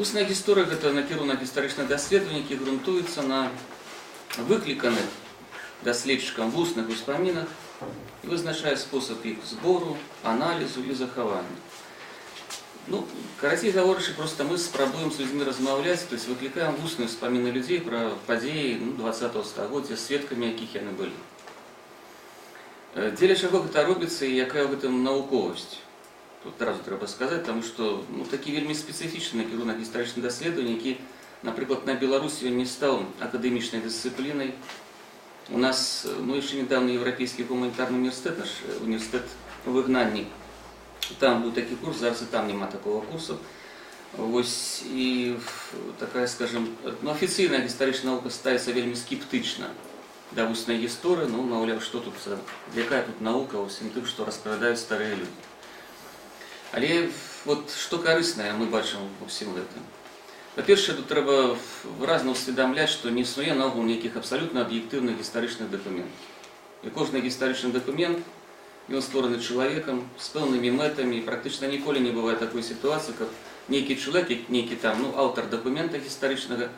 Усна гісторыя гэта накірунак гістарычных даследаванняў, які грунтуецца на выкліканых даследчыкам вусных успамінах і вызначае спосаб іх збору, аналізу і захавання. Ну, карацей гаворачы, проста мы спрабуем з людзьмі размаўляць, то есть выклікаем вусныя ўспаміны людзей пра падзеі ну, 20 стагоддзя, сведкамі якіх яны былі. Э, Дзеля чаго гэта робіцца і якая ў гэтым навуковасць? Тут одразу трэба сказаць, таму што ну, такі вельмі спецыфічны накірунак гістарычных даследаванняў, які, напрыклад, на Беларусі ён не стаў акадэмічнай дысцыплінай. У нас ну, яшчэ недавно еўрапейскі гуманітарны універсітэт, наш э, універсітэт у выгнанні. Там быў такі курс, зараз і там няма такого курсу. Вось і такая, скажем, ну, афіцыйная гістарычная навука ставіцца вельмі скептычна да вуснай гісторыі, ну, маўляў, што тут, за- якая тут навука ўсім тым, што распавядаюць старыя людзі. Але вот што карыснае мы бачым ва ўсім гэтым. Па-першае, тут трэба выразна ўсведамляць, што не існуе наогул нейкіх абсалютна аб'ектыўных гістарычных дакументаў. І кожны гістарычны дакумент ён створаны чалавекам з пэўнымі мэтамі, і практычна ніколі не бывае такой сітуацыі, каб нейкі чалавек, як нейкі там ну, аўтар дакумента гістарычнага,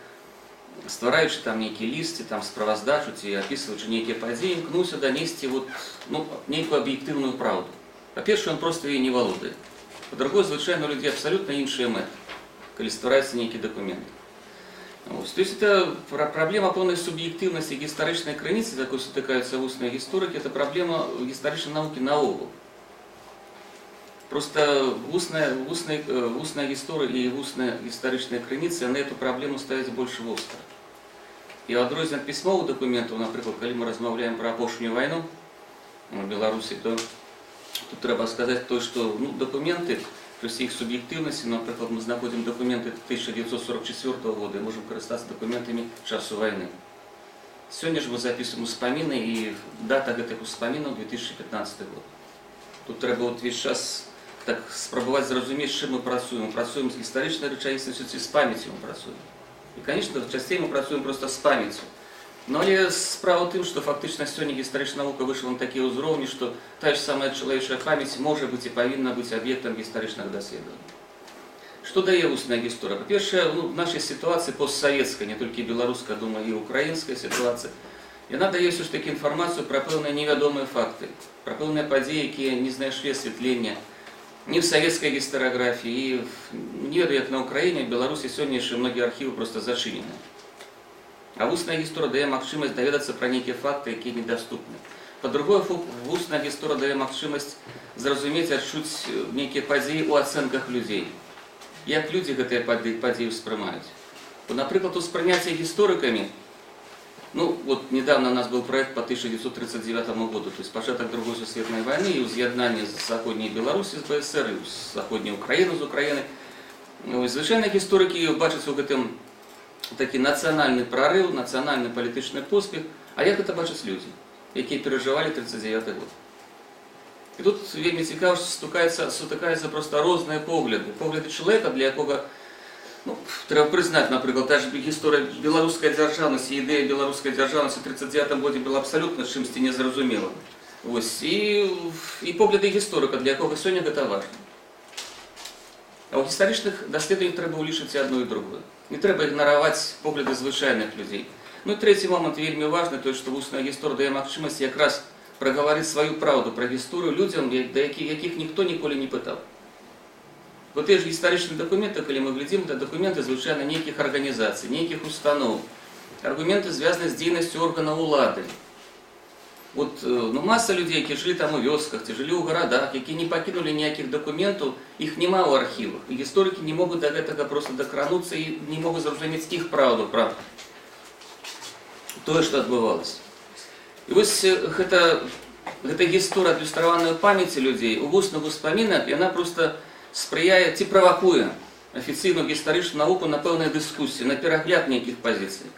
ствараючы там нейкі ліст, ці там справаздачу ці апісваючы нейкія падзеі, імкнуўся данесці вот, ну, нейкую аб'ектыўную праўду. Па-першае, ён проста яе не валодае. Па-другое, звычайно, у людзей абсалютна іншыя мэты, калі ствараецца нейкі дакумент. Ось. То есть это пра- проблема полной субъективности гістарычнай крыніцы, з якой сутыкаюцца вусныя гісторыкі, это праблема гістарычнай навукі наогул. Просто вусная, вусная, э, вусная гісторыя і вусная гістарычная крыніцы, яны эту праблему ставяць больш востра. І ў адрозненне ад пісьмовых дакументаў, напрыклад, калі мы размаўляем пра апошнюю вайну у Беларусі, то тут трэба сказаць то, што ну, дакументы пры ўсіх суб'ектыўнасці, напрыклад, мы знаходзім дакументы 1944 года і можам карыстацца дакументамі часу вайны. Сёння ж мы запісваем успаміны і дата гэтых успамінаў 2015 год. Тут трэба вот увесь час так спрабаваць зразумець, з чым мы працуем. Мы працуем з гістарычнай рэчаіснасцю ці з памяццю мы працуем. І, конечно, часцей мы працуем проста з памяццю. Но але справа ў тым, што фактычна сёння гістарычная навука выйшла на такія ўзроўні, што тая ж самая чалавечая памяць можа быць і павінна быць аб'ектам гістарычных даследаванняў. Што дае вусная гісторыя? Па-першае, ну, в нашай сітуацыі постсавецкай, не толькі беларуская, думаю, і украінская сітуацыя, яна дае ўсё ж такі інфармацыю пра пэўныя невядомыя факты, пра пэўныя падзеі, якія не знайшлі асвятлення ні в савецкай гістарыяграфіі, і в- не ведаю, як на Украіне, Беларусі сёння яшчэ многія архівы проста зачынены. А вусная гісторыя дае магчымасць даведацца пра нейкія факты, якія недаступны. Па-другое, фу- вусная гісторыя дае магчымасць зразумець, адчуць э, нейкія падзеі ў ацэнках людзей. Як людзі гэтыя падзеі падзеі ўспрымаюць. Бо, напрыклад, успрыняцце гісторыкамі, ну, вот недавно у нас был проект по 1939 году, то есть початок Другой сусветной войны и уз'яднання з заходняй Беларусі з БСР, і з заходняй Украіны з Украіны. Ну, і звычайна гісторыкі бачаць у гэтым такі нацыянальны прарыў, нацыянальны палітычны поспех, а як гэта бачаць людзі, якія перажывалі 39 год. І тут вельмі цікава, што стукаецца, сутыкаюцца проста розныя погляды. Погляды чалавека, для якога ну, трэба прызнаць, напрыклад, та ж гісторыя беларускай дзяржаўнасці, ідэя беларускай дзяржаўнасці ў 39 годзе была абсалютна чымсьці незразумела. Вось, і, і погляды гісторыка, для якога сёння гэта важна. А ў гістарычных даследаваннях трэба ўлічыць і адно і другое. Не трэба ігнараваць погляды звычайных людзей. Ну і трэці момант вельмі важны, той, што вусная гісторыя дае магчымасць якраз прагаварыць сваю праўду пра гісторыю людзям, я- да якіх, якіх ніхто ніколі не пытаў. Вот тыя ж гістарычныя дакументы, калі мы глядзім, это дакументы звычайна нейкіх арганізацый, нейкіх устаноў, аргументы звязаны з дзейнасцю органаў улады. Вот, э, ну, маса людзей, якія жылі там у вёсках, ці жылі ў гарадах, якія не пакінулі ніякіх дакументаў, іх няма ў архівах. І гісторыкі не могуць да гэтага проста дакрануцца і не могуць зразумець іх праўду пра тое, што адбывалася. І вось э, гэта, гэта гісторыя адлюстраваная ў памяці людзей, у вусных успамінах, яна проста спрыяе ці правакуе афіцыйную гістарычную навуку на пэўныя дыскусіі, на перагляд нейкіх пазіцый.